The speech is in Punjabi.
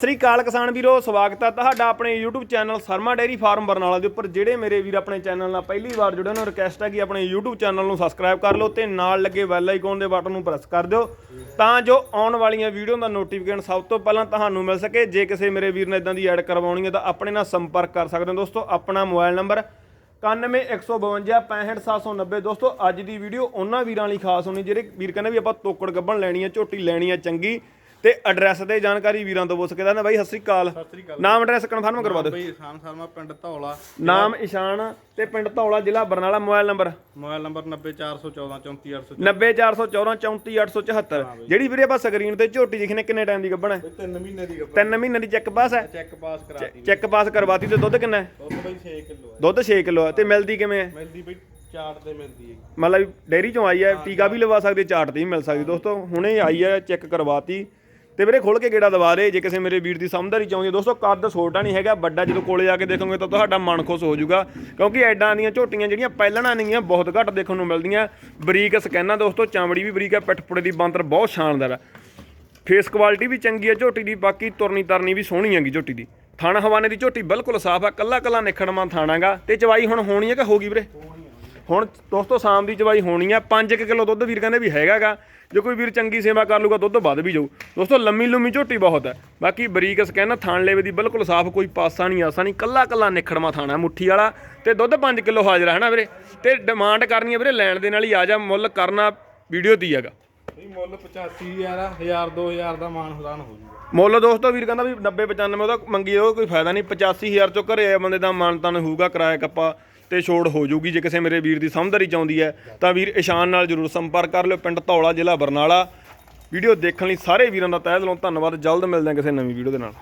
ਸ੍ਰੀ ਅਕਾਲ ਕਿਸਾਨ ਵੀਰੋ, ਸਵਾਗਤ ਹੈ ਤੁਹਾਡਾ ਆਪਣੇ YouTube channel Sharma dairy farm Barnala ਦੇ ਉੱਪਰ, ਜਿਹੜੇ ਮੇਰੇ ਵੀਰ ਆਪਣੇ ਚੈਨਲ ਨਾਲ ਪਹਿਲੀ ਵਾਰ ਜੁੜੇ ਉਹਨਾਂ ਨੂੰ ਰਿਕਵੈਸਟ ਹੈ ਕਿ ਆਪਣੇ YouTube ਚੈਨਲ ਨੂੰ ਸਬਸਕ੍ਰਾਈਬ ਕਰ ਲਓ ਤੇ ਨਾਲ ਲੱਗੇ ਬੈਲ ਆਈਕਨ ਦੇ ਬਟਨ ਨੂੰ ਪ੍ਰੈਸ ਕਰ ਦਿਓ, ਤਾਂ ਜੋ ਆਉਣ ਵਾਲੀਆਂ ਵੀਡੀਓ ਦਾ ਨੋਟੀਫਿਕੇਸ਼ਨ ਸਭ ਤੋਂ ਪਹਿਲਾਂ ਤੁਹਾਨੂੰ ਮਿਲ ਸਕੇ। ਜੇ ਕਿਸੇ ਮੇਰੇ ਵੀਰ ਨੇ ਇਦਾਂ ਦੀ ਐਡ ਕਰਵਾਉਣੀ ਹੈ ਤਾਂ ਆਪਣੇ ਨਾਲ ਸੰਪਰਕ ਕਰ ਸਕਦੇ ਹੋ ਦੋਸਤੋ। ਆਪਣਾ ਮੋਬਾਈਲ ਨੰਬਰ 9115565790 ਦੋਸਤੋ, ਅੱਜ ਦੀ ਵੀਡੀਓ ਉਹਨਾਂ ਵੀਰਾਂ ਲਈ ਖਾਸ ਹੋਣੀ, ਜਿਹੜੇ ਵੀਰ ਕਹਿੰਦੇ ਵੀ ਆਪਾਂ ਤੋਕੜ ਗੱਬਣ ਲੈਣੀ ਹੈ ਝੋਟੀ ਲੈਣੀ ਹੈ ਚੰਗੀ। ਤੇ ਐਡਰੈਸ ਦੇ ਜਾਣਕਾਰੀ ਵੀਰਾਂ ਤੋਂ ਪੁੱਛ ਕੇ ਦਾ ਬਾਈ ਸਤਿ ਸ੍ਰੀ ਅਕਾਲ। ਨਾਮ ਐਡਰੈਸ ਕਨਫਰਮ ਕਰਵਾ ਦਿਓ। ਬਈ ਇਸਾਨ ਸ਼ਰਮਾ ਪਿੰਡ ਧੌਲਾ। ਨਾਮ ਇਸ਼ਾਨ ਤੇ ਪਿੰਡ ਧੌਲਾ ਜ਼ਿਲ੍ਹਾ Barnala mobile number? Mobile number 90414 90414 ਜਿਹੜੀ ਵੀਰੇ ਆਪਾਂ ਸਕਰੀਨ ਤੇ ਝੋਟੀ ਦਿਖਨੇ ਕਿੰਨੇ ਟਾਈਮ ਦੀ ਗੱਬਣ ਹੈ? 3 ਮਹੀਨੇ ਦੀ ਗੱਪ 3 ਮਹੀਨੇ ਦੀ ਚੈੱਕ ਪਾਸ ਹੈ? ਚੈੱਕ ਪਾਸ ਕਰਾਤੀ ਚੈੱਕ ਪਾਸ ਕਰਵਾਤੀ ਤੇ ਦੁੱਧ ਕਿੰਨਾ ਹੈ? ਦੁੱਧ ਬਈ 6 ਕਿਲੋ ਹੈ। ਦੁੱਧ 6 ਕਿਲੋ ਹੈ। ਤੇ ਮਿਲਦੀ ਕਿਵੇਂ ਹੈ? ਮਿਲਦੀ ਬਈ ਚਾਟ ਤੇ ਮਿਲਦੀ ਹੈ। ਮਤਲਬ ਡੇਰੀ ਚੋਂ ਆਈ ਹੈ ਟੀਕਾ ਵੀ ਲਵਾ ਸਕਦੇ ਚਾਟ ਤੇ ਵੀ ਮਿਲ ਸਕਦੀ। ਦੋਸਤੋ ਹੁਣੇ ਆਈ ਹੈ ਚੈੱਕ ਕਰਵਾਤੀ। ਤੇ ਵੀਰੇ ਖੋਲ ਕੇ ਗੇੜਾ ਦਵਾ ਦੇ, ਜੇ ਕਿਸੇ ਮੇਰੇ ਵੀਰ ਦੀ ਸਮਝਦਾਰੀ ਚਾਹੁੰਦੀ ਹੈ ਦੋਸਤੋ, ਕੱਦ ਛੋਟਾ ਨਹੀਂ ਹੈਗਾ, ਵੱਡਾ ਜਦੋਂ ਕੋਲੇ ਆ ਕੇ ਦੇਖੋਗੇ ਤਾਂ ਤੁਹਾਡਾ ਮਨ ਖੁਸ਼ ਹੋ ਜਾਊਗਾ, ਕਿਉਂਕਿ ਐਡਾਂ ਦੀਆਂ ਝੋਟੀਆਂ ਜਿਹੜੀਆਂ ਪਹਿਲਣਾ ਨੇਗੀਆਂ, ਬਹੁਤ ਘੱਟ ਦੇਖਣ ਨੂੰ ਮਿਲਦੀਆਂ। ਬਰੀਕ ਸਕੈਨਾਂ ਦੋਸਤੋ, ਚਾਮੜੀ ਵੀ ਬਰੀਕ ਹੈ ਪਿੱਠਪੁੜੇ ਦੀ ਬਾਂਦਰ ਬਹੁਤ ਸ਼ਾਨਦਾਰ ਹੈ ਫੇਸ ਕੁਆਲਿਟੀ ਵੀ ਚੰਗੀ ਹੈ ਝੋਟੀ ਦੀ, ਬਾਕੀ ਤੁਰਨੀ ਤਰਨੀ ਵੀ ਸੋਹਣੀ ਹੈਗੀ ਝੋਟੀ ਦੀ। ਥਾਣਾ ਹਵਾਨੇ ਦੀ ਝੋਟੀ ਬਿਲਕੁਲ ਸਾਫ਼ ਹੈ ਕੱਲਾ ਕੱਲਾ ਨਿਖੜਵਾਂ ਥਾਣਾਗਾ। ਤੇ ਚਵਾਈ ਹੁਣ ਹੋਣੀ ਹੈ ਕਿ ਹੋਗੀ ਵੀਰੇ? ਹੁਣ ਦੋਸਤੋ ਸ਼ਾਮ ਦੀ ਚਵਾਈ ਹੋਣੀ ਆ 5 ਕਿਲੋ ਦੁੱਧ ਵੀਰ ਕਹਿੰਦੇ ਵੀ ਹੈਗਾਗਾ। ਜੇ ਕੋਈ ਵੀਰ ਚੰਗੀ ਸੇਵਾ ਕਰ ਲੂਗਾ ਦੁੱਧ ਵੱਧ ਵੀ ਜਾਊ। ਦੋਸਤੋ ਲੰਮੀ ਲੰਮੀ ਝੋਟੀ ਬਹੁਤ ਹੈ ਬਾਕੀ ਬਰੀਕ ਸਕੈਨ ਥਾਣ ਲੇਵੇ ਦੀ ਬਿਲਕੁਲ ਸਾਫ਼ ਕੋਈ ਪਾਸਾ ਨਹੀਂ ਆਸਾ ਨਹੀਂ ਕੱਲਾ ਕੱਲਾ ਨਿਖੜਵਾ ਥਾਣਾ ਮੁੱਠੀ ਵਾਲਾ। ਤੇ ਦੁੱਧ 5 ਕਿਲੋ ਹਾਜ਼ਰ ਹੈ ਨਾ ਵੀਰੇ? ਤੇ ਡਿਮਾਂਡ ਕਰਨੀ ਹੈ ਵੀਰੇ ਲੈਣ ਦੇ ਨਾਲ ਹੀ ਆ ਜਾ ਮੁੱਲ ਕਰਨਾ ਵੀਡੀਓ ਦੀ ਹੈਗਾ। ਬਈ ਮੁੱਲ 85000 1000 2000 ਦਾ ਮਾਨ ਹਜ਼ਾਨ ਹੋ ਜੂਗਾ। ਮੁੱਲ ਦੋਸਤੋ ਵੀਰ ਕਹਿੰਦਾ ਵੀ 90 95 ਉਹਦਾ ਮੰਗੀ ਉਹ ਕੋਈ ਫਾਇਦਾ ਨਹੀਂ 85000 ਚੋਂ ਘਰੇ ਆਏ ਬੰਦੇ ਦਾ ਮਾਨਤਾਨ ਹੋਊਗਾ ਕਿਰਾਇਆ ਕੱਪਾ ਤੇ ਛੋੜ ਹੋ ਜੂਗੀ ਜੇ ਕਿਸੇ ਮੇਰੇ ਵੀਰ ਦੀ ਸਮਝਦਾਰੀ ਚਾਹੁੰਦੀ ਹੈ, ਤਾਂ ਵੀਰ ਇਸ਼ਾਨ ਨਾਲ ਜਰੂਰ ਸੰਪਰਕ ਕਰ ਲਿਓ। ਪਿੰਡ ਧੌਲਾ ਜ਼ਿਲ੍ਹਾ ਬਰਨਾਲਾ। ਵੀਡੀਓ ਦੇਖਣ ਲਈ ਸਾਰੇ ਵੀਰਾਂ ਦਾ ਤਹਿ ਦਿਲੋਂ ਧੰਨਵਾਦ। ਜਲਦ ਮਿਲਦੇ ਹਾਂ ਕਿਸੇ ਨਵੀਂ ਵੀਡੀਓ ਦੇ ਨਾਲ।